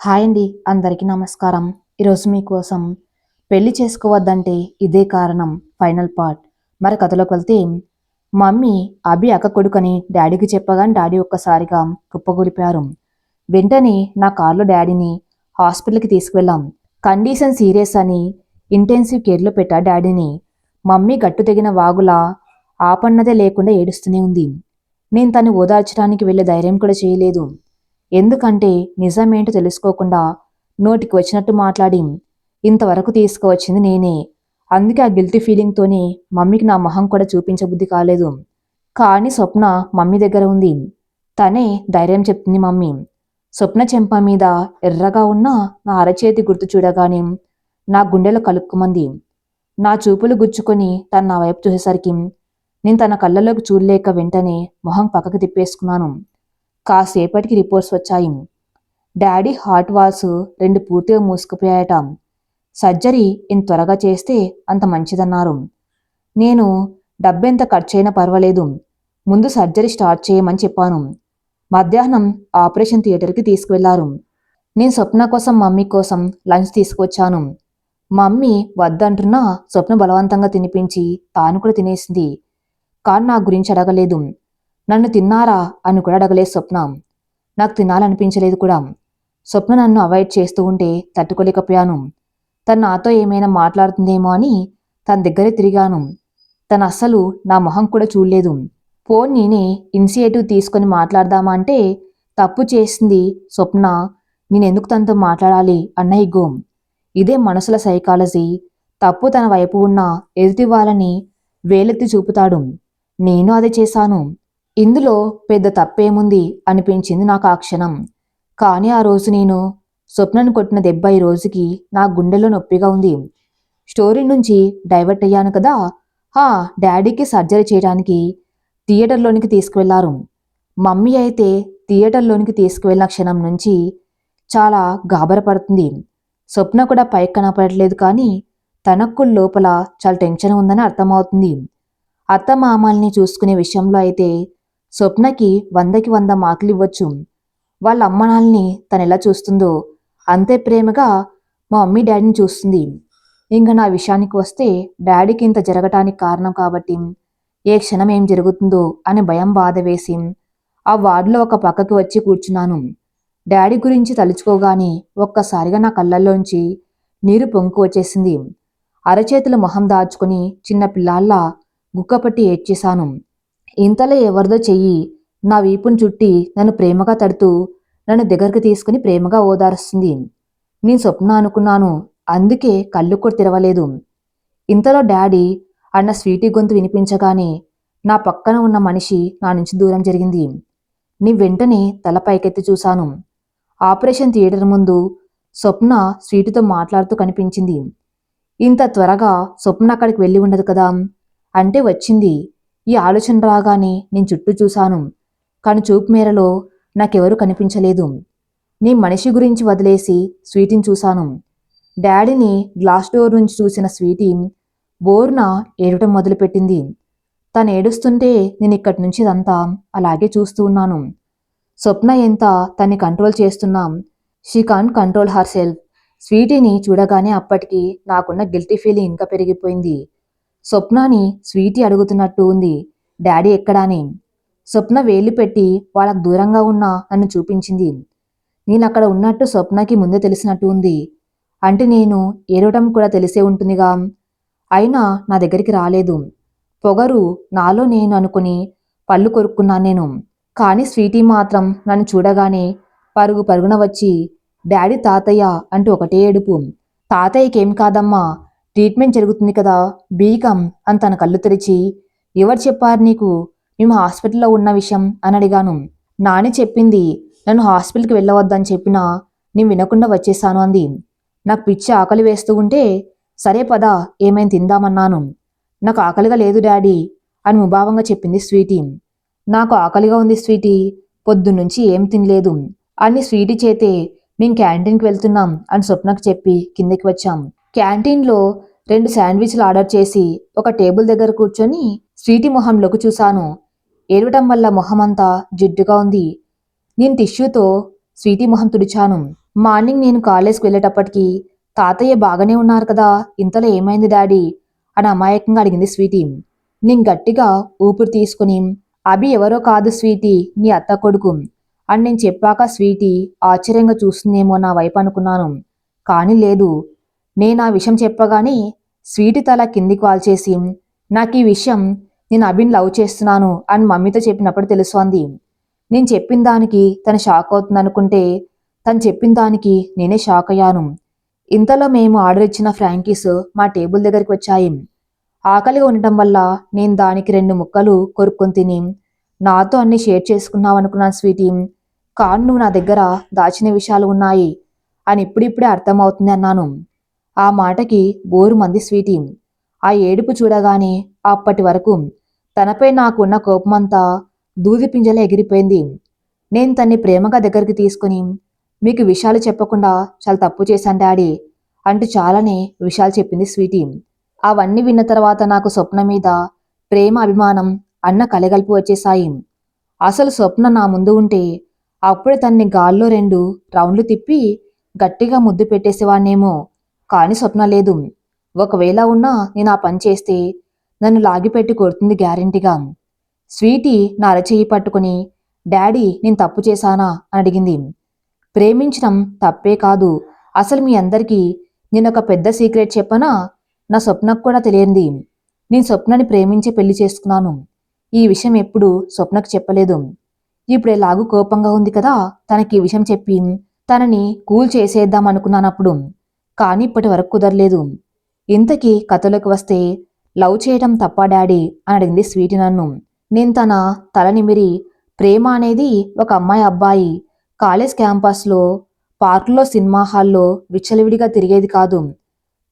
Hi అండి అందరికీ నమస్కారం. ఈరోజు మీకోసం పెళ్ళి చేసుకోవద్దంటే ఇదే కారణం ఫైనల్ పార్ట్. మరి కథలోకి వెళ్తే మమ్మీ అభి అక్క కొడుకని డాడీకి చెప్పగానే డాడీ ఒక్కసారిగా కుప్పగొలిపారు వెంటనే నా కార్లో డాడీని హాస్పిటల్కి తీసుకువెళ్ళాం. కండిషన్ సీరియస్ అని ఇంటెన్సివ్ కేర్లో పెట్టా డాడీని. మమ్మీ గట్టు తెగిన వాగులా ఆపన్నదే లేకుండా ఏడుస్తూనే ఉంది. నేను తను ఓదార్చడానికి వెళ్ళే ధైర్యం కూడా చేయలేదు. ఎందుకంటే నిజమేంటో తెలుసుకోకుండా నోటికి వచ్చినట్టు మాట్లాడి ఇంతవరకు తీసుకువచ్చింది నేనే. అందుకే ఆ గిల్టీ ఫీలింగ్తోనే మమ్మీకి నా మొహం కూడా చూపించబుద్ధి కాలేదు. కానీ స్వప్న మమ్మీ దగ్గర ఉంది. తనే ధైర్యం చెప్తుంది మమ్మీ. స్వప్న చెంప మీద ఎర్రగా ఉన్న నా అరచేతి గుర్తు చూడగానే నా గుండెలో కలుక్కుమంది. నా చూపులు గుచ్చుకొని తను నా వైపు చూసేసరికి నేను తన కళ్ళలోకి చూడలేక వెంటనే మొహం పక్కకు తిప్పేసుకున్నాను. కాసేపటికి రిపోర్ట్స్ వచ్చాయి. డాడీ హార్ట్ వాల్స్ రెండు పూర్తిగా మూసుకుపోయాయట. సర్జరీ ఇంత త్వరగా చేస్తే అంత మంచిదన్నారు. నేను డబ్బెంత ఖర్చైనా పర్వాలేదు. ముందు సర్జరీ స్టార్ట్ చేయమని చెప్పాను. మధ్యాహ్నం ఆపరేషన్ థియేటర్కి తీసుకువెళ్ళారు. నేను స్వప్న కోసం మమ్మీ కోసం లంచ్ తీసుకువచ్చాను. మమ్మీ వద్దంటున్నా స్వప్న బలవంతంగా తినిపించి తాను కూడా తినేసింది. కానీ నా గురించి అడగలేదు. నన్ను తిన్నారా అని కూడా అడగలేదు స్వప్న. నాకు తినాలనిపించలేదు కూడా. స్వప్న నన్ను అవాయిడ్ చేస్తూ ఉంటే తట్టుకోలేకపోయాను. తను నాతో ఏమైనా మాట్లాడుతుందేమో అని తన దగ్గరే తిరిగాను. తను అస్సలు నా మొహం కూడా చూడలేదు. ఫోన్ నేనే ఇనిషియేటివ్ తీసుకొని మాట్లాడదామా అంటే తప్పు చేసింది స్వప్న. నేనెందుకు తనతో మాట్లాడాలి అన్న ఇగో. ఇదే మనసుల సైకాలజీ. తప్పు తన వైపు ఉన్న ఎదుటి వాళ్ళని వేలెత్తి చూపుతాడు. నేను అదే చేశాను. ఇందులో పెద్ద తప్పేముంది అనిపించింది నాకు ఆ క్షణం. కానీ ఆ రోజు నేను స్వప్నను కొట్టిన దెబ్బ ఈ రోజుకి నా గుండెలో నొప్పిగా ఉంది. స్టోరీ నుంచి డైవర్ట్ అయ్యాను కదా? హా డాడీకి సర్జరీ చేయడానికి థియేటర్లోనికి తీసుకువెళ్ళారు. మమ్మీ అయితే థియేటర్లోనికి తీసుకువెళ్ళిన క్షణం నుంచి చాలా గాబరపడుతుంది. స్వప్న కూడా పైకి కనపడట్లేదు కానీ తనకు లోపల చాలా టెన్షన్ ఉందని అర్థమవుతుంది. అత్త మామల్ని చూసుకునే విషయంలో అయితే స్వప్నకి వందకి వంద మార్కులు ఇవ్వచ్చు. వాళ్ళ అమ్మనాల్ని తను ఎలా చూస్తుందో అంతే ప్రేమగా మా మమ్మీ డాడీని చూస్తుంది. ఇంకా నా విషయానికి వస్తే డాడీకి ఇంత జరగటానికి కారణం కాబట్టి ఏ క్షణం ఏం జరుగుతుందో అని భయం బాధ వేసి ఆ వార్డులో ఒక పక్కకి వచ్చి కూర్చున్నాను. డాడీ గురించి తలుచుకోగానే ఒక్కసారిగా నా కళ్ళల్లోంచి నీరు పొంకు వచ్చేసింది. అరచేతుల మొహం దాచుకుని చిన్న పిల్లాల్లా గుక్కపట్టి ఏడ్చేశాను. ఇంతలో ఎవరిదో చెయ్యి. నా వీపును చుట్టి నన్ను ప్రేమగా తడుతూ నన్ను దగ్గరికి తీసుకుని ప్రేమగా ఓదారుస్తుంది. నేను స్వప్న అనుకున్నాను. అందుకే కళ్ళు కూడా తెరవలేదు. ఇంతలో డాడీ అన్న స్వీటీ గొంతు వినిపించగానే నా పక్కన ఉన్న మనిషి నా నుంచి దూరం జరిగింది. నీ వెంటనే తల పైకెత్తి చూశాను. ఆపరేషన్ థియేటర్ ముందు స్వప్న స్వీటుతో మాట్లాడుతూ కనిపించింది. ఇంత త్వరగా స్వప్న అక్కడికి వెళ్ళి ఉండదు కదా? అంటే వచ్చింది. ఈ ఆలోచన రాగానే నేను చుట్టూ చూశాను. కానీ చూపు మేరలో నాకెవరు కనిపించలేదు. నీ మనిషి గురించి వదిలేసి స్వీటీని చూశాను. డాడీని గ్లాస్ డోర్ నుంచి చూసిన స్వీటీ బోర్న ఏడటం మొదలుపెట్టింది. తను ఏడుస్తుంటే నేను ఇక్కడి నుంచి ఇదంతా అలాగే చూస్తూ ఉన్నాను. స్వప్న ఎంత తన్ని కంట్రోల్ చేస్తున్నాం? She can control herself స్వీటీని చూడగానే అప్పటికి నాకున్న గిల్టీ ఫీలింగ్ ఇంకా పెరిగిపోయింది. స్వప్నాని స్వీటీ అడుగుతున్నట్టు ఉంది. డాడీ ఎక్కడాని? స్వప్న వేలు పెట్టి వాళ్ళకు దూరంగా ఉన్నా నన్ను చూపించింది. నేను అక్కడ ఉన్నట్టు స్వప్నకి ముందే తెలిసినట్టు ఉంది. అంటే నేను ఏడవటం కూడా తెలిసే ఉంటుందిగా. అయినా నా దగ్గరికి రాలేదు. పొగరు నాలో నేను అనుకుని పళ్ళు కొరుక్కున్నాను నేను. కానీ స్వీటీ మాత్రం నన్ను చూడగానే పరుగు పరుగున వచ్చి డాడీ తాతయ్య అంటూ ఒకటే ఏడుపు. తాతయ్యకేం కాదమ్మా ట్రీట్మెంట్ జరుగుతుంది కదా బీకం అని తన కళ్ళు తెరిచి. ఎవరు చెప్పారు నీకు? మేము హాస్పిటల్లో ఉన్న విషయం అని అడిగాను. నాని చెప్పింది నన్ను హాస్పిటల్కి వెళ్ళవద్దని చెప్పినా నేను వినకుండా వచ్చేసాను అంది. నాకు పిచ్చి ఆకలి వేస్తూ ఉంటే సరే పద ఏమైనా తిందామన్నాను. నాకు ఆకలిగా లేదు డాడీ అని ముభావంగా చెప్పింది స్వీటీ. నాకు ఆకలిగా ఉంది స్వీటీ పొద్దున్నుంచి ఏం తినలేదు. అని స్వీటీ చేతే మేం క్యాంటీన్కి వెళ్తున్నాం అని స్వప్నకు చెప్పి కిందకి వచ్చాం. క్యాంటీన్లో రెండు శాండ్విచ్లు ఆర్డర్ చేసి ఒక టేబుల్ దగ్గర కూర్చొని స్వీటీ మొహంలోకి చూశాను. ఏడవటం వల్ల మొహం అంతా జిడ్డుగా ఉంది. నేను టిష్యూతో స్వీటీ మొహం తుడిచాను. మార్నింగ్ నేను కాలేజ్కి వెళ్ళేటప్పటికి తాతయ్య బాగానే ఉన్నారు కదా ఇంతలో ఏమైంది డాడీ? అని అమాయకంగా అడిగింది స్వీటీ. నేను గట్టిగా ఊపిరి తీసుకుని అభి ఎవరో కాదు స్వీటీ నీ అత్త కొడుకు అని నేను చెప్పాక స్వీటీ ఆశ్చర్యంగా చూస్తుందేమో నా వైపు అనుకున్నాను. కానీ లేదు నేను ఆ విషయం చెప్పగానే స్వీటి తల కిందికి వాల్చేసి నాకు ఈ విషయం నేను అభిన్ లవ్ చేస్తున్నాను అని మమ్మీతో చెప్పినప్పుడు తెలుస్తోంది. నేను చెప్పిన దానికి తను షాక్ అవుతుంది అనుకుంటే తను చెప్పిన దానికి నేనే షాక్ అయ్యాను. ఇంతలో మేము ఆర్డర్ ఇచ్చిన ఫ్రాంకీస్ మా టేబుల్ దగ్గరికి వచ్చాయి. ఆకలిగా ఉండటం వల్ల నేను దానికి రెండు ముక్కలు కొరుక్కొని తిని నాతో అన్ని షేర్ చేసుకున్నావు అనుకున్నాను స్వీటీ కాను నువ్వు నా దగ్గర దాచిన విషయాలు ఉన్నాయి అని ఇప్పుడిప్పుడే అర్థమవుతుంది అన్నాను. ఆ మాటకి బోరు మంది స్వీటీ. ఆ ఏడుపు చూడగానే అప్పటి వరకు తనపై నాకున్న కోపమంతా దూది పింజల ఎగిరిపోయింది. నేను తన్ని ప్రేమగా దగ్గరికి తీసుకుని మీకు విషయాలు చెప్పకుండా చాలా తప్పు చేశాను డాడీ అంటూ చాలానే విషయాలు చెప్పింది స్వీటీ. అవన్నీ విన్న తర్వాత నాకు స్వప్న మీద ప్రేమ అభిమానం అన్న కలగలుపు వచ్చేసాయి అసలు స్వప్న నా ముందు ఉంటే అప్పుడే తన్ని గాల్లో రెండు రౌండ్లు తిప్పి గట్టిగా ముద్దు పెట్టేసేవాణ్ణేమో కాని స్వప్న లేదు. ఒకవేళ ఉన్నా నేను ఆ పని చేస్తే నన్ను లాగిపెట్టి కొడుతుంది గ్యారెంటీగా. స్వీటీ నా అరచేయి పట్టుకుని డాడీ నేను తప్పు చేశానా? అని అడిగింది. ప్రేమించడం తప్పే కాదు. అసలు మీ అందరికీ నేను ఒక పెద్ద సీక్రెట్ చెప్పనా? నా స్వప్నకు కూడా తెలియంది. నేను స్వప్నని ప్రేమించి పెళ్ళి చేసుకున్నాను. ఈ విషయం ఎప్పుడు స్వప్నకు చెప్పలేదు. ఇప్పుడు ఎలాగూ కోపంగా ఉంది కదా తనకి ఈ విషయం చెప్పి తనని కూల్ చేసేద్దాం అనుకున్నానప్పుడు. కానీ ఇప్పటి వరకు కుదరలేదు. ఇంతకీ కథలోకి వస్తే లవ్ చేయడం తప్ప డాడీ? అని అడిగింది స్వీటి నన్ను. నేను తన తల నిమిరి ప్రేమ అనేది ఒక అమ్మాయి అబ్బాయి. కాలేజ్ క్యాంపస్లో పార్కులో సినిమా హాల్లో విచ్చలవిడిగా తిరిగేది కాదు.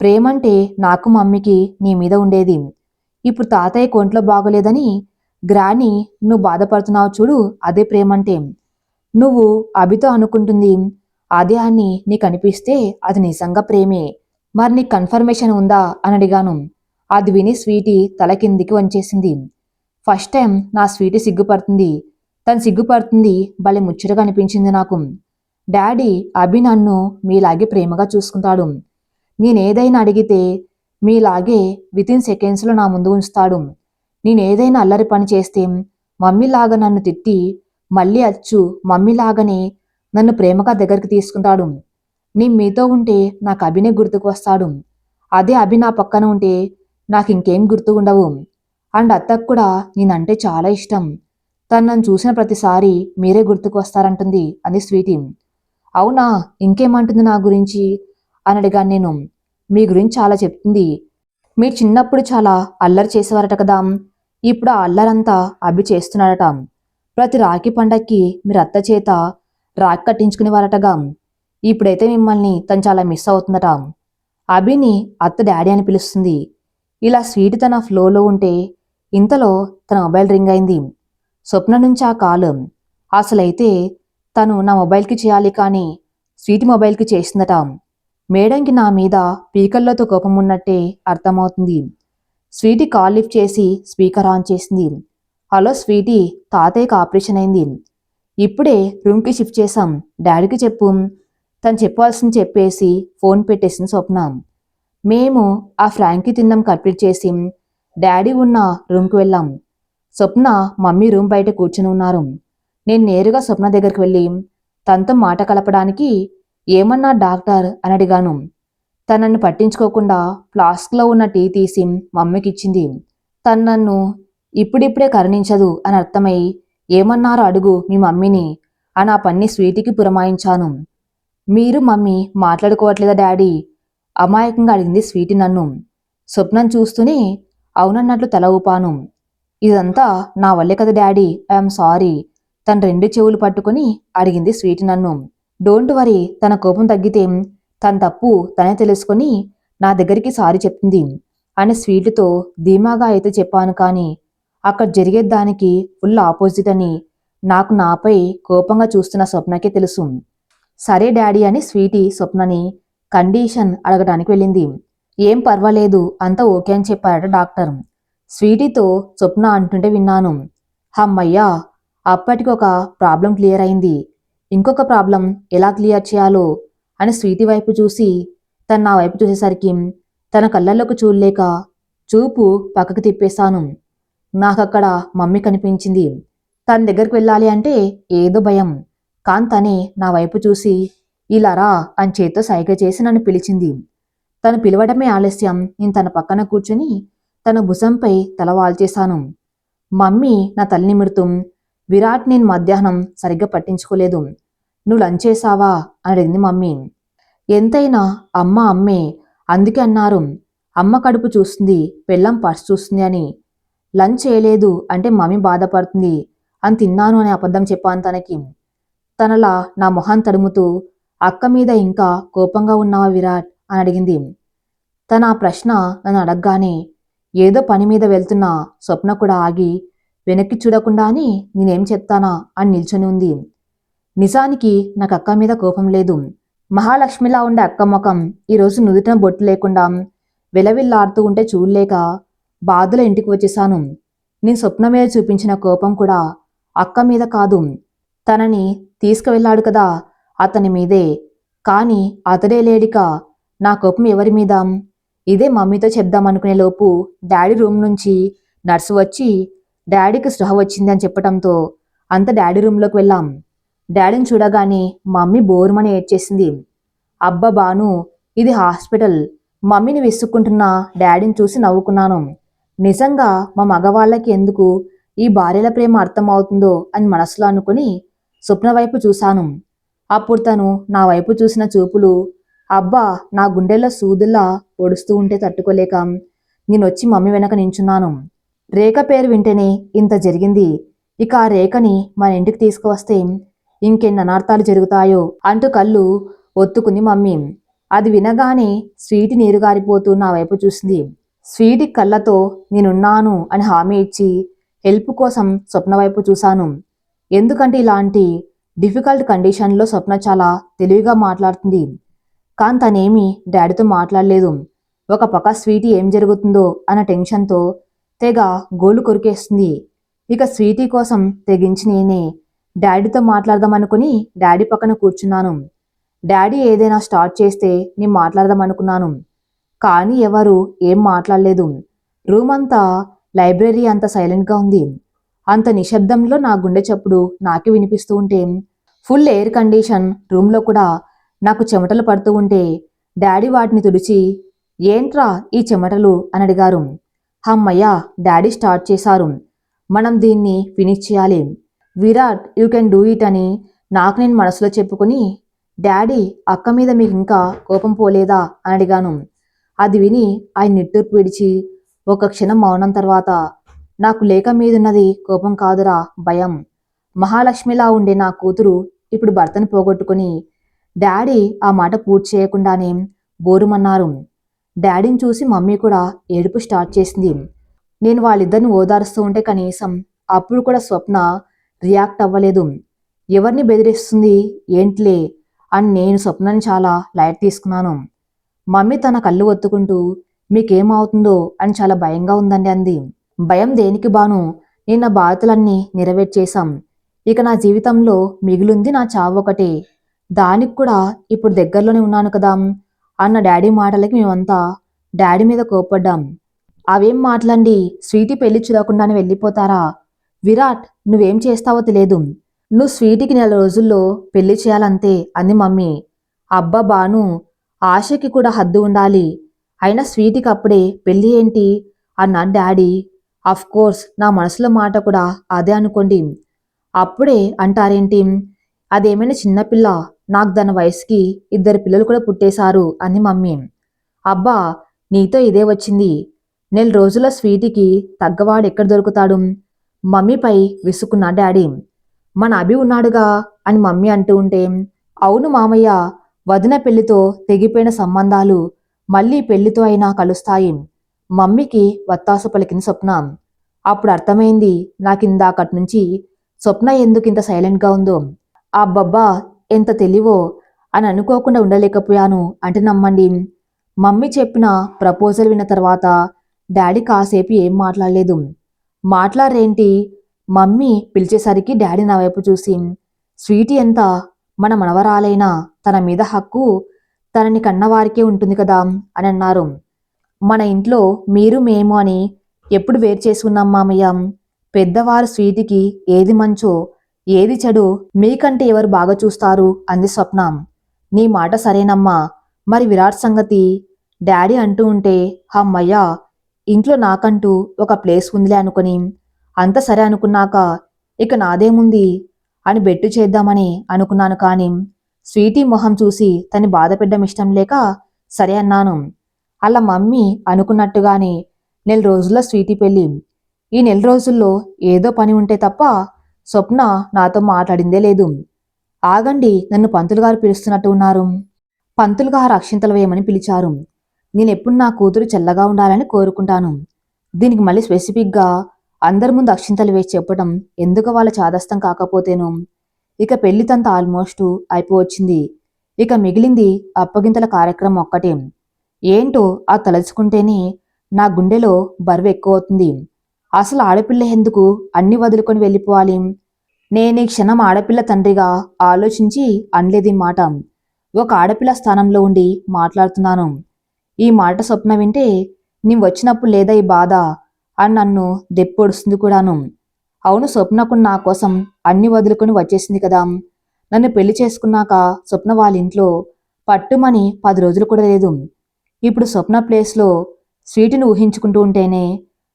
ప్రేమంటే నాకు మమ్మీకి నీ మీద ఉండేది. ఇప్పుడు తాతయ్య కొంట్లో బాగోలేదని గ్రాని నువ్వు బాధపడుతున్నావు చూడు అదే ప్రేమంటే. నువ్వు అభితో అనుకుంటుంది అదే అని నీకు అనిపిస్తే అది నిజంగా ప్రేమే. మరి నీకు కన్ఫర్మేషన్ ఉందా? అని అడిగాను. అది విని స్వీటీ తల కిందికి వంచేసింది. ఫస్ట్ టైం నా స్వీటీ సిగ్గుపడుతుంది. తను సిగ్గుపడుతుంది భలే ముచ్చటగా అనిపించింది నాకు. డాడీ అభి నన్ను మీలాగే ప్రేమగా చూసుకుంటాడు. నేనేదైనా అడిగితే మీలాగే వితిన్ సెకండ్స్లో నా ముందు ఉంచుతాడు. నేనేదైనా అల్లరి పని చేస్తే మమ్మీలాగా నన్ను తిట్టి మళ్ళీ అచ్చు మమ్మీలాగానే నన్ను ప్రేమగా దగ్గరికి తీసుకుంటాడు నీ మీతో ఉంటే నాకు అభినే గుర్తుకు వస్తాడు. అదే అభి నా పక్కన ఉంటే నాకు ఇంకేం గుర్తు ఉండవు అండ్ అత్తకు కూడా నేనంటే చాలా ఇష్టం. తను నన్ను చూసిన ప్రతిసారి మీరే గుర్తుకు వస్తారంటుంది అని స్వీటి. అవునా ఇంకేమంటుంది నా గురించి? అని అడిగాను నేను. మీ గురించి చాలా చెప్తుంది. మీరు చిన్నప్పుడు చాలా అల్లరి చేసేవారట కదా. ఇప్పుడు ఆ అల్లరంతా అభి చేస్తున్నాడట. ప్రతి రాఖీ పండక్కి మీరు అత్త చేత రాఖీ కట్టించుకునేవారటగా ఇప్పుడైతే మిమ్మల్ని తను చాలా మిస్ అవుతుందట. అభిని అత్త డాడీ అని పిలుస్తుంది. ఇలా స్వీట్ తన ఫ్లోలో ఉంటే ఇంతలో తన మొబైల్ రింగ్ అయింది. స్వప్న నుంచి ఆ కాల్. అసలైతే తను నా మొబైల్కి చేయాలి కానీ స్వీట్ మొబైల్కి చేసిందట. మేడంకి నా మీద పీకల్లోతో కోపం ఉన్నట్టే అర్థమవుతుంది. స్వీటి కాల్ లిఫ్ట్ చేసి స్పీకర్ ఆన్ చేసింది. హలో స్వీటీ తాతయ్యకి ఆపరేషన్ అయింది. ఇప్పుడే రూమ్కి షిఫ్ట్ చేశాం. డాడీకి చెప్పు. తను చెప్పాల్సింది చెప్పేసి ఫోన్ పెట్టేసింది స్వప్న. మేము ఆ ఫ్రాంకీ తిందాం కంప్లీట్ చేసి. డాడీ ఉన్న రూమ్కి వెళ్ళాం. స్వప్న మమ్మీ రూమ్ బయట కూర్చుని ఉన్నారు. నేను నేరుగా స్వప్న దగ్గరికి వెళ్ళి తనతో మాట కలపడానికి ఏమన్నా డాక్టర్ అని అడిగాను. తనను పట్టించుకోకుండా ఫ్లాస్క్లో ఉన్న టీ తీసి మమ్మీకి ఇచ్చింది. తను నన్ను ఇప్పుడిప్పుడే కరుణించదు అని అర్థమై ఏమన్నారో అడుగు మీ మమ్మీని. అని ఆ పన్ని స్వీటీకి పురమాయించాను. మీరు మమ్మీ మాట్లాడుకోవట్లేదా డాడీ? అమాయకంగా అడిగింది స్వీటీ నన్ను. స్వప్నం చూస్తూనే అవునన్నట్లు తల ఊపాను. ఇదంతా నా వల్లే కదా డాడీ ఐఎమ్ సారీ. తన రెండు చెవులు పట్టుకుని అడిగింది స్వీటీ నన్ను. డోంట్ వరీ తన కోపం తగ్గితే తన తప్పు తనే తెలుసుకొని నా దగ్గరికి సారీ చెప్తుంది అని స్వీటుతో ధీమాగా అయితే చెప్పాను కానీ అక్కడ జరిగే దానికి ఫుల్ ఆపోజిట్ అని. నాకు నాపై కోపంగా చూస్తున్న స్వప్నకే తెలుసు. సరే డాడీ అని స్వీటీ స్వప్నని కండిషన్ అడగడానికి వెళ్ళింది. ఏం పర్వాలేదు అంతా ఓకే అని చెప్పారట డాక్టర్. స్వీటీతో స్వప్న అంటుంటే విన్నాను. హమ్మయ్యా అప్పటికి ఒక ప్రాబ్లం క్లియర్ అయింది. ఇంకొక ప్రాబ్లం ఎలా క్లియర్ చేయాలో అని స్వీటీ వైపు చూసి తను నా వైపు చూసేసరికి తన కళ్ళల్లోకి చూడలేక చూపు పక్కకు తిప్పేశాను. నాకక్కడ మమ్మీ కనిపించింది. తన దగ్గరికి వెళ్ళాలి అంటే ఏదో భయం. కాంతని తనే నా వైపు చూసి ఇలా రా అని చేత్తో సైగ చేసి నన్ను పిలిచింది. తను పిలవడమే ఆలస్యం. నేను తన పక్కన కూర్చుని తన భుజంపై తల వాల్చేశాను. మమ్మీ నా తల్లి నిమిడుతూ విరాట్ నేను మధ్యాహ్నం సరిగ్గా పట్టించుకోలేదు. నువ్వు లంచ్ చేసావా అని అడిగింది మమ్మీ. ఎంతైనా అమ్మ అమ్మే అందుకే అన్నారు. అమ్మ కడుపు చూస్తుంది పెళ్ళం పర్స్ చూస్తుంది అని లంచ్ చేయలేదు అంటే మమ్మీ బాధపడుతుంది. అని తిన్నాను అనే అబద్ధం చెప్పాను తనకి. తనలా నా మొహం తడుముతూ అక్క మీద ఇంకా కోపంగా ఉన్నావా విరాట్? అని అడిగింది. తన ఆ ప్రశ్న నన్ను అడగగానే ఏదో పని మీద వెళ్తున్న స్వప్న కూడా ఆగి వెనక్కి చూడకుండా అని నేనేం చెప్తానా అని నిల్చొని ఉంది. నిజానికి నాకు అక్క మీద కోపం లేదు. మహాలక్ష్మిలా ఉండే అక్క ముఖం ఈరోజు నుదుటిన బొట్టు లేకుండా వెలవిల్లాడుతూ ఉంటే చూడలేక బాధల ఇంటికి వచ్చేసాను నేను స్వప్న మీద చూపించిన కోపం కూడా అక్క మీద కాదు. తనని తీసుకువెళ్ళాడు కదా అతని మీదే. కానీ అతడే లేడిక నా కోపం ఎవరి మీద? ఇదే మమ్మీతో చెప్దామనుకునే లోపు డాడీ రూమ్ నుంచి నర్సు వచ్చి డాడీకి స్పృహ వచ్చింది అని చెప్పటంతో అంత డాడీ రూమ్లోకి వెళ్ళాం. డాడీని చూడగానే మమ్మీ బోరుమని ఏడ్చేసింది. అబ్బ బాను ఇది హాస్పిటల్. మమ్మీని విసుక్కుంటున్న డాడీని చూసి నవ్వుకున్నాను. నిజంగా మా మగవాళ్ళకి ఎందుకు ఈ భార్యల ప్రేమ అర్థమవుతుందో అని మనసులో అనుకుని స్వప్న వైపు చూశాను. అప్పుడు తను నా వైపు చూసిన చూపులు అబ్బా నా గుండెల్లో సూదుల్లా ఒడుస్తూ ఉంటే తట్టుకోలేక నేను వచ్చి మమ్మీ వెనక నించున్నాను. రేఖ పేరు వింటేనే ఇంత జరిగింది. ఇక ఆ రేఖని మన ఇంటికి తీసుకువస్తే ఇంకెన్ని అనార్థాలు జరుగుతాయో అంటూ కళ్ళు ఒత్తుకుంది మమ్మీ. అది వినగానే స్వీటి నీరు గారిపోతూ నా వైపు చూసింది. స్వీటి కళ్ళతో నేనున్నాను అని హామీ ఇచ్చి హెల్ప్ కోసం స్వప్న వైపు చూశాను. ఎందుకంటే ఇలాంటి డిఫికల్ట్ కండిషన్లో స్వప్న చాలా తెలివిగా మాట్లాడుతుంది. కానీ తనేమి డాడీతో మాట్లాడలేదు. ఒక పక్క స్వీటీ ఏం జరుగుతుందో అన్న టెన్షన్తో తెగ గోలు కొరికేస్తుంది. ఇక స్వీటీ కోసం తెగించి నేనే డాడీతో మాట్లాడదామనుకుని డాడీ పక్కన కూర్చున్నాను. డాడీ ఏదైనా స్టార్ట్ చేస్తే నేను మాట్లాడదామనుకున్నాను. కానీ ఎవరు ఏం మాట్లాడలేదు. రూమ్ అంతా లైబ్రరీ అంత సైలెంట్గా ఉంది. అంత నిశ్శబ్దంలో నా గుండె చప్పుడు నాకే వినిపిస్తూ ఉంటే ఫుల్ ఎయిర్ కండిషన్ రూమ్లో కూడా నాకు చెమటలు పడుతూ ఉంటే డాడీ వాటిని తుడిచి ఏంట్రా ఈ చెమటలు? అని అడిగారు. హమ్మయ్య డాడీ స్టార్ట్ చేశారు. మనం దీన్ని ఫినిష్ చేయాలి. Virat you can do it అని నాకు నేను మనసులో చెప్పుకొని డాడీ అక్క మీద మీకు ఇంకా కోపం పోలేదా? అని అడిగాను. అది విని ఆయన నిట్టూర్పు విడిచి ఒక క్షణం మౌనం తర్వాత నాకు లేఖ మీదున్నది కోపం కాదురా భయం. మహాలక్ష్మిలా ఉండే నా కూతురు ఇప్పుడు భర్తను పోగొట్టుకుని డాడీ ఆ మాట పూర్తి చేయకుండానే బోరుమన్నారు. డాడీని చూసి మమ్మీ కూడా ఏడుపు స్టార్ట్ చేసింది. నేను వాళ్ళిద్దరిని ఓదారుస్తూ ఉంటే కనీసం అప్పుడు కూడా స్వప్న రియాక్ట్ అవ్వలేదు. ఎవరిని బెదిరిస్తుంది ఏంట్లే? అని నేను స్వప్నని చాలా లైట్ తీసుకున్నాను. మమ్మీ తన కళ్ళు ఒత్తుకుంటూ మీకేమవుతుందో అని చాలా భయంగా ఉందండి అంది. భయం దేనికి బాను? నేను నా బాధ్యతలన్నీ నెరవేర్చేశాం. ఇక నా జీవితంలో మిగిలింది నా చావు ఒకటే. దానికి కూడా ఇప్పుడు దగ్గరలోనే ఉన్నాను కదా అన్న డాడీ మాటలకి మేమంతా డాడీ మీద కోపడ్డాం అవేం మాటలండి? స్వీటీ పెళ్ళి చూడకుండానే వెళ్ళిపోతారా? విరాట్ నువ్వేం చేస్తావో తెలియదు. నువ్వు స్వీటీకి నెల రోజుల్లో పెళ్ళి చేయాలంతే అంది మమ్మీ. అబ్బా బాను ఆశకి కూడా హద్దు ఉండాలి. అయినా స్వీట్కి అప్పుడే పెళ్ళి ఏంటి? అన్న డాడీ అఫ్ కోర్స్ నా మనసులో మాట కూడా అదే అనుకోండి. అప్పుడే అంటారేంటి? అదేమైనా చిన్నపిల్ల నాకు దాని వయసుకి ఇద్దరు పిల్లలు కూడా పుట్టేశారు అంది మమ్మీ. అబ్బా నీతో ఇదే వచ్చింది. నెల రోజుల స్వీటీకి తగ్గవాడు ఎక్కడ దొరుకుతాడు? మమ్మీపై విసుకున్నా డాడీ. మన అభి ఉన్నాడుగా అని మమ్మీ అంటూ ఉంటే అవును మామయ్య వదిన పెళ్ళితో తెగిపోయిన సంబంధాలు మళ్ళీ పెళ్ళితో అయినా కలుస్తాయి. మమ్మీకి వత్తాసు పలికిన స్వప్న. అప్పుడు అర్థమైంది నాకిందాకటి నుంచి స్వప్న ఎందుకు ఇంత సైలెంట్గా ఉందో. అబ్బబ్బా ఎంత తెలివో అని అనుకోకుండా ఉండలేకపోయాను అంటే నమ్మండి. మమ్మీ చెప్పిన ప్రపోజల్ విన్న తర్వాత డాడీ కాసేపు ఏం మాట్లాడలేదు. మాట్లాడరేంటి? మమ్మీ పిలిచేసరికి డాడీ నా వైపు చూసి స్వీటీ ఎంత మన మనవరాలైన తన మీద హక్కు తనని కన్నవారికే ఉంటుంది కదా అని అన్నారు. మన ఇంట్లో మీరు మేము అని ఎప్పుడు వేరు చేసుకున్నాం మామయ్య? పెద్దవారు స్వీటికి ఏది మంచో ఏది చెడు మీకంటే ఎవరు బాగా చూస్తారు అంది స్వప్నం. నీ మాట సరేనమ్మా మరి విరాట్ సంగతి? డాడీ అంటూ ఉంటే అమ్మయ్యా ఇంట్లో నాకంటూ ఒక ప్లేస్ ఉందిలే అనుకుని అంత సరే అనుకున్నాక ఇక నాదేముంది? అని బెట్టు చేద్దామని అనుకున్నాను కానీ స్వీటీ మొహం చూసి తని బాధపెట్టడం ఇష్టం లేక సరే అన్నాను. అలా మమ్మీ అనుకున్నట్టుగానే నెల రోజుల్లో స్వీటీ పెళ్ళి. ఈ నెల రోజుల్లో ఏదో పని ఉంటే తప్ప స్వప్న నాతో మాట్లాడిందే లేదు. ఆగండి నన్ను పంతులు గారు పిలుస్తున్నట్టు ఉన్నారు. పంతులు గారు అక్షింతలు వేయమని పిలిచారు. నేనెప్పుడు నా కూతురు చల్లగా ఉండాలని కోరుకుంటాను. దీనికి మళ్ళీ స్పెసిఫిక్గా అందరి ముందు అక్షింతలు వేసి చెప్పడం ఎందుకు వాళ్ళ చాదస్తం కాకపోతేను? ఇక పెళ్ళితంత ఆల్మోస్ట్ అయిపోవచ్చింది. ఇక మిగిలింది అప్పగింతల కార్యక్రమం ఒక్కటే. ఏంటో ఆ తలుచుకుంటేనే నా గుండెలో బరువు ఎక్కువ అవుతుంది అసలు ఆడపిల్ల ఎందుకు అన్ని వదులుకొని వెళ్ళిపోవాలి? నేను ఈ క్షణం ఆడపిల్ల తండ్రిగా ఆలోచించి అనలేదు ఈ మాట. ఒక ఆడపిల్ల స్థానంలో ఉండి మాట్లాడుతున్నాను. ఈ మాట స్వప్న వింటే నీ వచ్చినప్పుడు లేదా ఈ బాధ? అని నన్ను దెప్పొడుస్తుంది కూడాను. అవును స్వప్నకు నా కోసం అన్ని వదులుకొని వచ్చేసింది కదా. నన్ను పెళ్ళి చేసుకున్నాక స్వప్న వాళ్ళ ఇంట్లో పట్టుమని పది రోజులు కూడా లేదు. ఇప్పుడు స్వప్న ప్లేస్లో స్వీటిని ఊహించుకుంటూ ఉంటేనే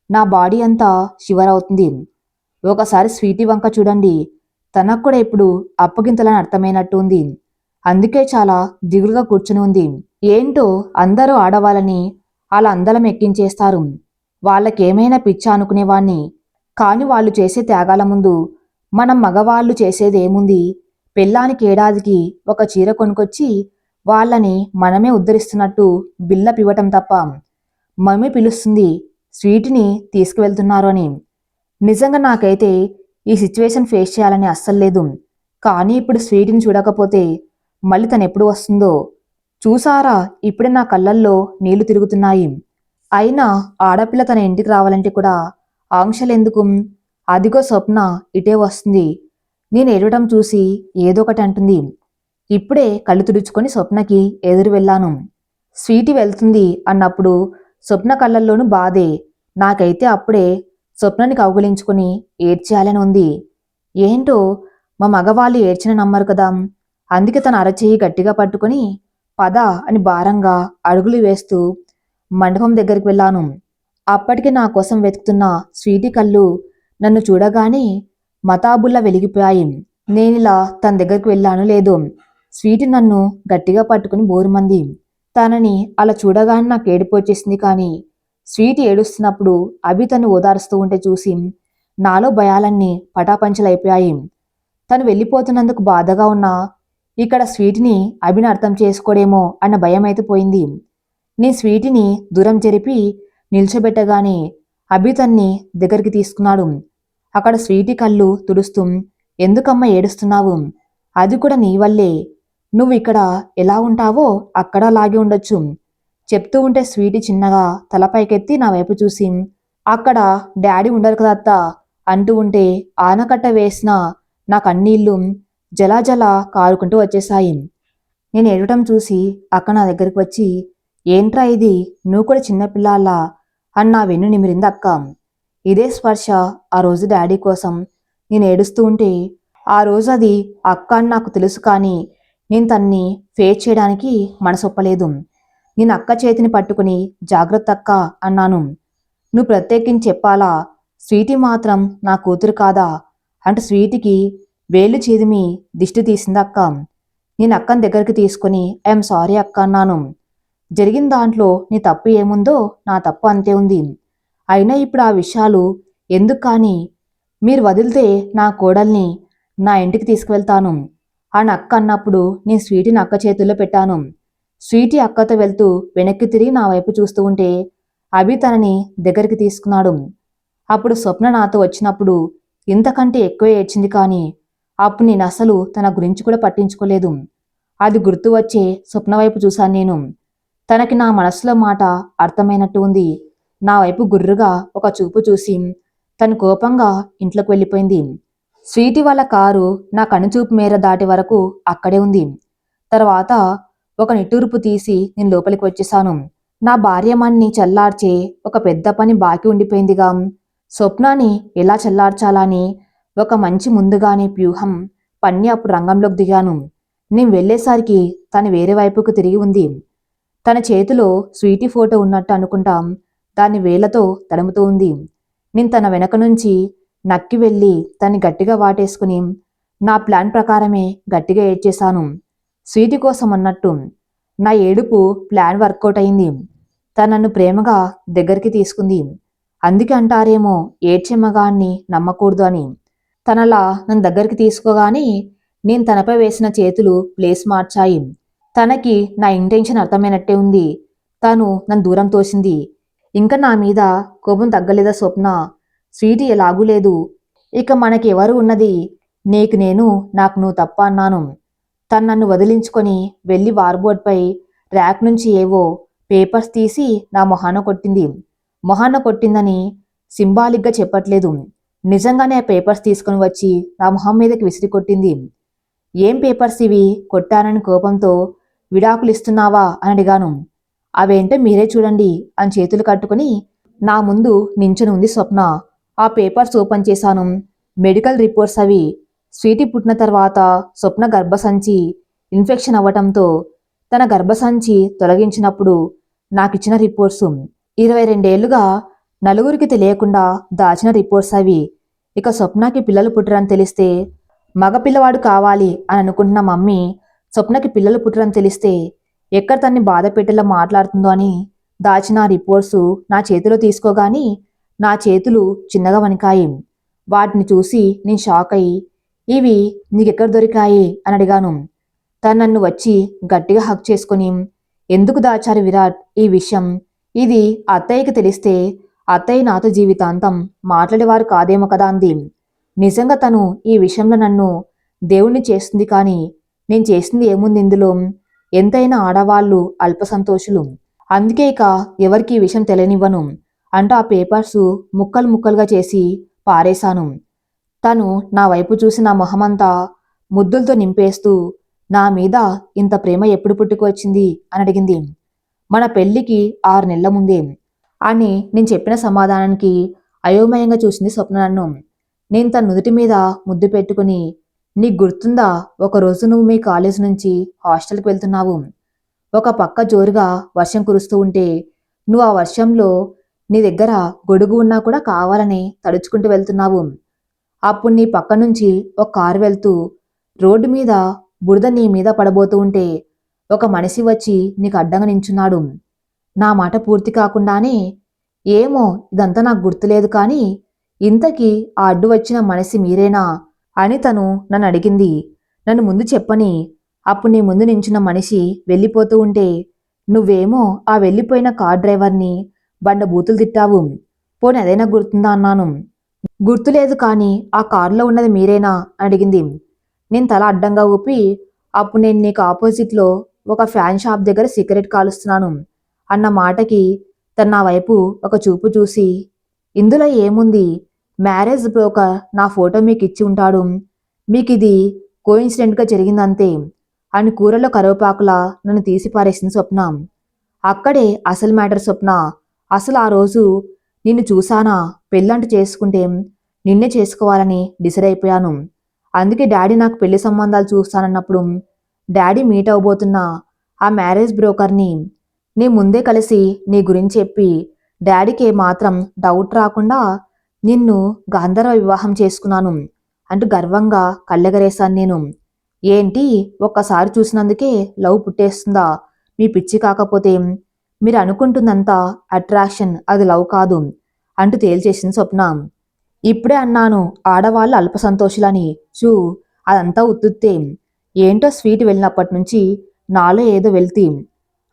నా బాడీ అంతా షివర్ అవుతుంది. ఒకసారి స్వీటీ వంక చూడండి తనకు కూడా ఇప్పుడు అప్పగింతలని అర్థమైనట్టు ఉంది అందుకే చాలా దిగులుగా కూర్చుని ఉంది. ఏంటో అందరూ ఆడవాళ్ళని అలా అందలం ఎక్కించేస్తారు. వాళ్ళకేమైనా పిచ్చ అనుకునేవాణ్ణి. కాని వాళ్ళు చేసే త్యాగాల ముందు మనం మగవాళ్ళు చేసేదేముంది? పెళ్ళానికి ఏడాదికి ఒక చీర కొనుకొచ్చి వాళ్ళని మనమే ఉద్ధరిస్తున్నట్టు బిల్ల పివ్వటం తప్ప మమ్మీ పిలుస్తుంది స్వీట్ని తీసుకువెళ్తున్నారు అని. నిజంగా నాకైతే ఈ సిచ్యువేషన్ ఫేస్ చేయాలని అస్సలు లేదు. కానీ ఇప్పుడు స్వీట్ని చూడకపోతే మళ్ళీ తను ఎప్పుడు వస్తుందో? చూసారా? ఇప్పుడే నా కళ్ళల్లో నీళ్ళు తిరుగుతున్నాయి. అయినా ఆడపిల్ల తన ఇంటికి రావాలంటే కూడా ఆంక్షలెందుకు? అదిగో స్వప్న ఇటే వస్తుంది. నేను ఏడవడం చూసి ఏదో ఒకటి అంటుంది. ఇప్పుడే కళ్ళు తుడుచుకొని స్వప్నకి ఎదురు వెళ్ళాను. స్వీటి వెళ్తుంది అన్నప్పుడు స్వప్న కళ్ళల్లోనూ బాధే. నాకైతే అప్పుడే స్వప్నని కౌగులించుకుని ఏడ్చేయాలని ఉంది. ఏంటో మా మగవాళ్ళు ఏడ్చిన నమ్మరు కదా. అందుకే తన అరచేయి గట్టిగా పట్టుకొని పద అని భారంగా అడుగులు వేస్తూ మండపం దగ్గరికి వెళ్ళాను. అప్పటికి నా కోసం వెతుకుతున్న స్వీటి కళ్ళు నన్ను చూడగానే మతాబుల్లా వెలిగిపోయాయి. నేనిలా తన దగ్గరికి వెళ్ళాను లేదు స్వీటి నన్ను గట్టిగా పట్టుకుని బోరుమంది. తనని అలా చూడగానే నాకు ఏడిపోచేసింది కానీ స్వీటి ఏడుస్తున్నప్పుడు అభి తను ఓదారుస్తూ ఉంటే చూసి నాలో భయాలన్నీ పటాపంచలైపోయాయి. తను వెళ్ళిపోతున్నందుకు బాధగా ఉన్నా ఇక్కడ స్వీటిని అభిని అర్థం చేసుకోడేమో అన్న భయం అయితే పోయింది. నీ స్వీటిని దూరం జరిపి నిల్చోబెట్టగానే అభి తన్ని దగ్గరికి తీసుకున్నాడు. అక్కడ స్వీటి కళ్ళు తుడుస్తూ ఎందుకమ్మా ఏడుస్తున్నావు? అది కూడా నీ వల్లే. నువ్వు ఇక్కడ ఎలా ఉంటావో అక్కడ లాగి ఉండొచ్చు చెప్తూ ఉంటే స్వీటి చిన్నగా తలపైకెత్తి నా వైపు చూసి అక్కడ డాడీ ఉండరు కదా అత్త అంటూ ఉంటే ఆనకట్ట వేసిన నా కన్నీళ్ళు జలాజల కారుకుంటూ వచ్చేశాయి. నేను ఏడవటం చూసి అక్క నా దగ్గరికి వచ్చి ఏంట్రా ఇది? నువ్వు కూడా చిన్నపిల్లాలా? అని నా వెన్ను నిమిరింది అక్క. ఇదే స్పర్శ ఆ రోజు డాడీ కోసం. నేను ఏడుస్తూ ఉంటే ఆ రోజు అది అక్క అని నాకు తెలుసు కానీ నేను తన్ని ఫేస్ చేయడానికి మనసొప్పలేదు. నేను అక్క చేతిని పట్టుకుని జాగ్రత్త అక్క అన్నాను. నువ్వు ప్రత్యేకించి చెప్పాలా? స్వీటీ మాత్రం నా కూతురు కాదా? అంటే స్వీటీకి వేలు చేదిమి దిష్టి తీసింది అక్క. నేను అక్కని దగ్గరికి తీసుకుని ఐఎమ్ సారీ అక్క అన్నాను. జరిగిన దాంట్లో నీ తప్పు ఏముందో నా తప్పు అంతే ఉంది. అయినా ఇప్పుడు ఆ విషయాలు ఎందుకు కానీ మీరు వదిలితే నా కోడల్ని నా ఇంటికి తీసుకువెళ్తాను. అని అక్క అన్నప్పుడు నేను స్వీటీని అక్క చేతుల్లో పెట్టాను. స్వీటీ అక్కతో వెళ్తూ వెనక్కి తిరిగి నా వైపు చూస్తూ ఉంటే అభి తనని దగ్గరికి తీసుకున్నాడు. అప్పుడు స్వప్న నాతో వచ్చినప్పుడు ఇంతకంటే ఎక్కువ ఏడ్చింది కానీ అప్పుడు నేను అసలు తన గురించి కూడా పట్టించుకోలేదు. అది గుర్తు వచ్చే స్వప్న వైపు చూశాను నేను. తనకి నా మనసులో మాట అర్థమైనట్టు ఉంది. నా వైపు గుర్రుగా ఒక చూపు చూసి తను కోపంగా ఇంట్లోకి వెళ్ళిపోయింది. స్వీటి వాళ్ళ కారు నా కనుచూపు మేర దాటి వరకు అక్కడే ఉంది. తర్వాత ఒక నిట్టూర్పు తీసి నేను లోపలికి వచ్చేసాను. నా భార్యమాన్ని చల్లార్చే ఒక పెద్ద పని బాకీ ఉండిపోయిందిగా. స్వప్నాన్ని ఎలా చల్లార్చాలని ఒక మంచి ముందుగానే వ్యూహం పన్ని అప్పుడు రంగంలోకి దిగాను. నేను వెళ్ళేసరికి తను వేరే వైపుకు తిరిగి ఉంది. తన చేతిలో స్వీటీ ఫోటో ఉన్నట్టు అనుకుంటాం. దాన్ని వేళ్ళతో తడుముతూ ఉంది. నేను తన వెనక నుంచి నక్కి వెళ్ళి తన్ని గట్టిగా వాటేసుకుని నా ప్లాన్ ప్రకారమే గట్టిగా ఏడ్చేశాను. స్వీటి కోసం అన్నట్టు నా ఏడుపు ప్లాన్ వర్కౌట్ అయింది. తను నన్ను ప్రేమగా దగ్గరికి తీసుకుంది. అందుకే అంటారేమో ఏడ్చే నమ్మకూడదు అని. తనలా నన్ను దగ్గరికి తీసుకోగానే నేను తనపై వేసిన చేతులు ప్లేస్ మార్చాయి. తనకి నా ఇంటెన్షన్ అర్థమైనట్టే ఉంది. తను నన్ను దూరం తోసింది. ఇంకా నా మీద కోపం తగ్గలేదా స్వప్న? స్వీటీ ఎలాగూ లేదు. ఇక మనకి ఎవరు ఉన్నది? నీకు నేను నాకు నువ్వు తప్ప అన్నాను. తను నన్ను వదిలించుకొని వెళ్ళి వార్బోర్డ్పై ర్యాక్ నుంచి ఏవో పేపర్స్ తీసి నా మొహాన కొట్టింది. మొహాన కొట్టిందని సింబాలిక్గా చెప్పట్లేదు. నిజంగానే ఆ పేపర్స్ తీసుకొని వచ్చి నా మొహం మీదకి విసిరి కొట్టింది. ఏం పేపర్స్ ఇవి? కొట్టానని కోపంతో విడాకులు ఇస్తున్నావా? అని అడిగాను అవేంటో మీరే చూడండి అని చేతులు కట్టుకుని నా ముందు నించుని ఉంది స్వప్న. ఆ పేపర్స్ ఓపెన్ చేశాను. మెడికల్ రిపోర్ట్స్ అవి. స్వీటి పుట్టిన తర్వాత స్వప్న గర్భసంచి ఇన్ఫెక్షన్ అవ్వటంతో తన గర్భసంచి తొలగించినప్పుడు నాకిచ్చిన రిపోర్ట్స్. ఇరవై రెండేళ్ళుగా నలుగురికి తెలియకుండా దాచిన రిపోర్ట్స్ అవి. ఇక స్వప్నకి పిల్లలు పుట్టరని తెలిస్తే మగ పిల్లవాడు కావాలి అని అనుకుంటున్న మమ్మీ స్వప్నకి పిల్లలు పుట్టరని తెలిస్తే ఎక్కడ తన్ని బాధ పెట్టేలా మాట్లాడుతుందో అని దాచిన రిపోర్ట్స్ నా చేతిలో తీసుకోగాని నా చేతులు చిన్నగా వణికాయి. వాటిని చూసి నేను షాక్ అయ్యి ఇవి నీకెక్కడ దొరికాయి? అని అడిగాను. తను నన్ను వచ్చి గట్టిగా హక్ చేసుకుని ఎందుకు దాచారు విరాట్ ఈ విషయం? ఇది అత్తయ్యకి తెలిస్తే అత్తయ్య నాతో జీవితాంతం మాట్లాడేవారు కాదేమో కదా అంది. నిజంగా తను ఈ విషయంలో నన్ను దేవుణ్ణి చేస్తుంది కానీ నేను చేసింది ఏముంది ఇందులో? ఎంతైనా ఆడవాళ్ళు అల్ప సంతోషులు అందుకే ఇక ఎవరికి ఈ విషయం తెలియనివ్వను అంటూ ఆ పేపర్స్ ముక్కలు ముక్కలుగా చేసి పారేశాను. తను నా వైపు చూసి నా మొహమంతా ముద్దులతో నింపేస్తూ నా మీద ఇంత ప్రేమ ఎప్పుడు పుట్టుకొచ్చింది అని అడిగింది. మన పెళ్ళికి ఆరు నెలల ముందే. అని నేను చెప్పిన సమాధానానికి అయోమయంగా చూసింది స్వప్న నన్ను. నేను తన నుదుటి మీద ముద్దు పెట్టుకుని నీకు గుర్తుందా? ఒకరోజు నువ్వు మీ కాలేజ్ నుంచి హాస్టల్కి వెళ్తున్నావు. ఒక పక్క జోరుగా వర్షం కురుస్తూ ఉంటే నువ్వు ఆ వర్షంలో నీ దగ్గర గొడుగు ఉన్నా కూడా కావాలని తడుచుకుంటూ వెళ్తున్నావు. అప్పుడు నీ పక్క నుంచి ఒక కారు వెళ్తూ రోడ్డు మీద బురద నీ మీద పడబోతూ ఉంటే ఒక మనిషి వచ్చి నీకు అడ్డంగా నించున్నాడు. నా మాట పూర్తి కాకుండానే ఏమో ఇదంతా నాకు గుర్తులేదు కానీ ఇంతకీ ఆ అడ్డు వచ్చిన మనిషి మీరేనా? అని తను నన్ను అడిగింది నన్ను ముందు చెప్పని అప్పుడు నీ ముందు నించున్న మనిషి వెళ్ళిపోతూ ఉంటే నువ్వేమో ఆ వెళ్ళిపోయిన కార్ డ్రైవర్ని బండ బూతులు తిట్టావు. పోనీ అదైనా గుర్తుందా అన్నాను. గుర్తులేదు కానీ ఆ కారులో ఉన్నది మీరేనా? అని అడిగింది. నేను తల అడ్డంగా ఊపి అప్పుడు నేను నీకు ఆపోజిట్లో ఒక ఫ్యాన్ షాప్ దగ్గర సిగరెట్ కాలుస్తున్నాను అన్న మాటకి తన నా వైపు ఒక చూపు చూసి ఇందులో ఏముంది? మ్యారేజ్ బ్రోకర్ నా ఫోటో మీకు ఇచ్చి ఉంటాడు. మీకు ఇది కోయిన్సిడెంట్గా జరిగిందంతే. అని కూరలో కరివేపాకులా నన్ను తీసి పారేసింది స్వప్న. అక్కడే అసలు మ్యాటర్ స్వప్న. అసలు ఆ రోజు నిన్ను చూసానా పెళ్ళంటూ చేసుకుంటే నిన్నే చేసుకోవాలని డిసైడ్ అయిపోయాను. అందుకే డాడీ నాకు పెళ్ళి సంబంధాలు చూస్తానన్నప్పుడు డాడీ మీట్ అవ్వబోతున్నా ఆ మ్యారేజ్ బ్రోకర్ని నీ ముందే కలిసి నీ గురించి చెప్పి డాడీకి మాత్రం డౌట్ రాకుండా నిన్ను గాంధర్వ వివాహం చేసుకున్నాను. అంటూ గర్వంగా కళ్ళెగరేశాను నేను. ఏంటి? ఒక్కసారి చూసినందుకే లవ్ పుట్టేస్తుందా? మీ పిచ్చి కాకపోతే మీరు అనుకుంటుందంతా అట్రాక్షన్ అది లవ్ కాదు అంటూ తేల్చేసింది స్వప్న. ఇప్పుడే అన్నాను ఆడవాళ్ళు అల్ప సంతోషులని. చూ అదంతా ఉత్తుత్తే. ఏంటో స్వీట్ వెళ్ళినప్పటి నుంచి నాలో ఏదో వెళ్తీ.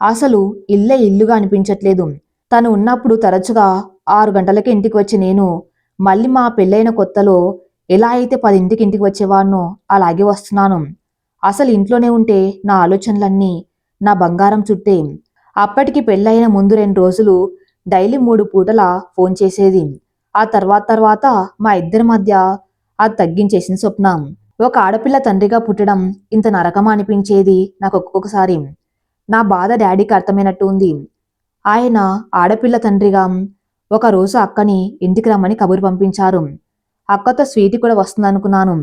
అసలు ఇల్లే ఇల్లుగా అనిపించట్లేదు. తను ఉన్నప్పుడు తరచుగా ఆరు గంటలకి ఇంటికి వచ్చి నేను మళ్ళీ మా పెళ్ళైన కొత్తలో ఎలా అయితే పదింటికి ఇంటికి వచ్చేవాడినో అలాగే వస్తున్నాను. అసలు ఇంట్లోనే ఉంటే నా ఆలోచనలన్నీ నా బంగారం చుట్టే. అప్పటికి పెళ్ళైన ముందు రెండు రోజులు డైలీ మూడు పూటల ఫోన్ చేసేది. ఆ తర్వాత తర్వాత మా ఇద్దరి మధ్య అది తగ్గించేసిన స్వప్నం. ఒక ఆడపిల్ల తండ్రిగా పుట్టడం ఇంత నరకం అనిపించేది నాకు ఒక్కొక్కసారి. నా బాధ డాడీకి అర్థమైనట్టు ఉంది. ఆయన ఆడపిల్ల తండ్రిగా ఒక రోజు అక్కని ఇంటికి రమ్మని కబురు పంపించారు. అక్కతో స్వీటీ కూడా వస్తుందనుకున్నాను.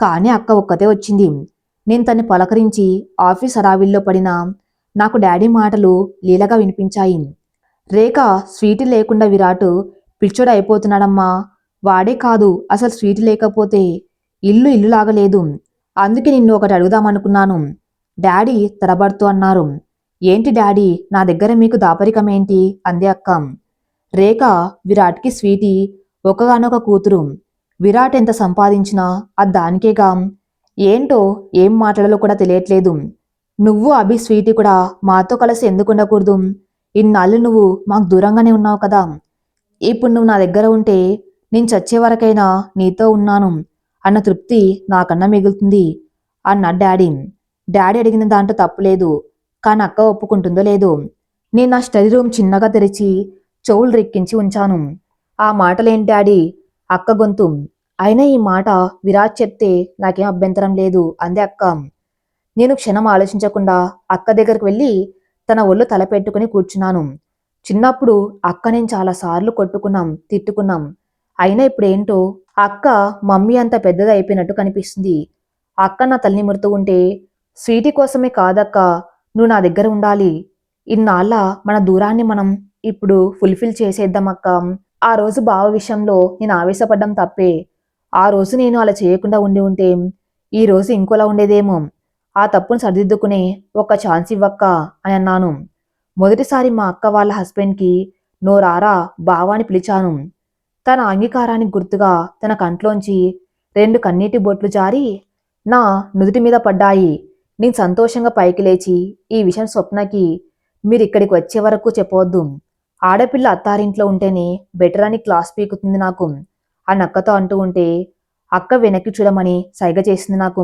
కానీ అక్క ఒక్కతే వచ్చింది. నేను తన్ని పలకరించి ఆఫీస్ హడావిల్లో పడిన నాకు డాడీ మాటలు లీలగా వినిపించాయి. రేఖ స్వీట్ లేకుండా విరాట్ పిచ్చోడు అయిపోతున్నాడమ్మా. వాడే కాదు అసలు స్వీట్ లేకపోతే ఇల్లు ఇల్లు లాగలేదు అందుకే నిన్ను ఒకటి అడుగుదామనుకున్నాను. డాడీ తరబడుతూ అన్నారు. ఏంటి డాడీ నా దగ్గర మీకు దాపరికమేంటి అంది అక్క. రేఖ విరాట్కి స్వీటీ ఒకగానొక కూతురు. విరాట్ ఎంత సంపాదించినా అది దానికేగా. ఏంటో ఏం మాట్లాడాలో కూడా తెలియట్లేదు. నువ్వు అభి స్వీటీ కూడా మాతో కలిసి ఎందుకు ఉండకూడదు? ఇన్నాళ్ళు నువ్వు మాకు దూరంగానే ఉన్నావు కదా. ఇప్పుడు నువ్వు నా దగ్గర ఉంటే నేను చచ్చే వరకైనా నీతో ఉన్నాను. అన్న తృప్తి నాకన్నా మిగులుతుంది అన్న డాడీ. డాడీ అడిగిన దాంట్లో తప్పులేదు కానీ అక్క ఒప్పుకుంటుందో లేదో. నేను నా స్టడీ రూమ్ చిన్నగా తెరిచి చెవులు రెక్కించి ఉంచాను. ఆ మాటలేంటి డాడీ? అక్క గొంతు. అయినా ఈ మాట విరాట్ చెప్తే నాకేం అభ్యంతరం లేదు అందే అక్క. నేను క్షణం ఆలోచించకుండా అక్క దగ్గరికి వెళ్ళి తన ఒళ్ళు తలపెట్టుకుని కూర్చున్నాను. చిన్నప్పుడు అక్క నేను చాలాసార్లు కొట్టుకున్నాం తిట్టుకున్నాం. అయినా ఇప్పుడేంటో అక్క మమ్మీ అంత పెద్దది అయిపోయినట్టు కనిపిస్తుంది. అక్క నా తల్లి మురుతూ ఉంటే స్వీటీ కోసమే కాదక్క నువ్వు నా దగ్గర ఉండాలి. ఇన్నాళ్ళ మన దూరాన్ని మనం ఇప్పుడు ఫుల్ఫిల్ చేసేద్దామక్క ఆ రోజు బావ విషయంలో నేను ఆవేశపడ్డం తప్పే. ఆ రోజు నేను అలా చేయకుండా ఉండి ఉంటే ఈ రోజు ఇంకోలా ఉండేదేమో. ఆ తప్పును సరిదిద్దుకునే ఒక ఛాన్స్ ఇవ్వక్క అని అన్నాను. మొదటిసారి మా అక్క వాళ్ళ హస్బెండ్కి నోరారా బావాని పిలిచాను. తన అంగీకారానికి గుర్తుగా తన కంట్లోంచి రెండు కన్నీటి బొట్లు జారి నా నుదుటి మీద పడ్డాయి. నేను సంతోషంగా పైకి లేచి ఈ విషయం స్వప్నకి మీరు ఇక్కడికి వచ్చే వరకు చెప్పవద్దు ఆడపిల్ల అత్తారింట్లో ఉంటేనే బెటర్ అని క్లాస్ పీకుతుంది నాకు. ఆ నక్కతో అంటూ ఉంటే అక్క వెనక్కి చూడమని సైగ చేసింది నాకు.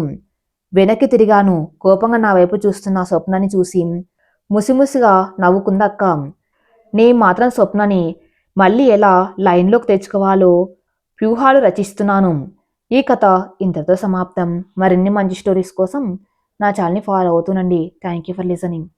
వెనక్కి తిరిగాను కోపంగా నా వైపు చూస్తున్న స్వప్నాన్ని చూసి ముసిముసిగా నవ్వుకుందక్క నే మాత్రం స్వప్నని మళ్ళీ ఎలా లైన్లోకి తెచ్చుకోవాలో వ్యూహాలు రచిస్తున్నాను. ఈ కథ ఇంతతో సమాప్తం. మరిన్ని మంచి స్టోరీస్ కోసం నా ఛానల్ని ఫాలో అవుతుండండి థ్యాంక్ యూ ఫర్ లిసనింగ్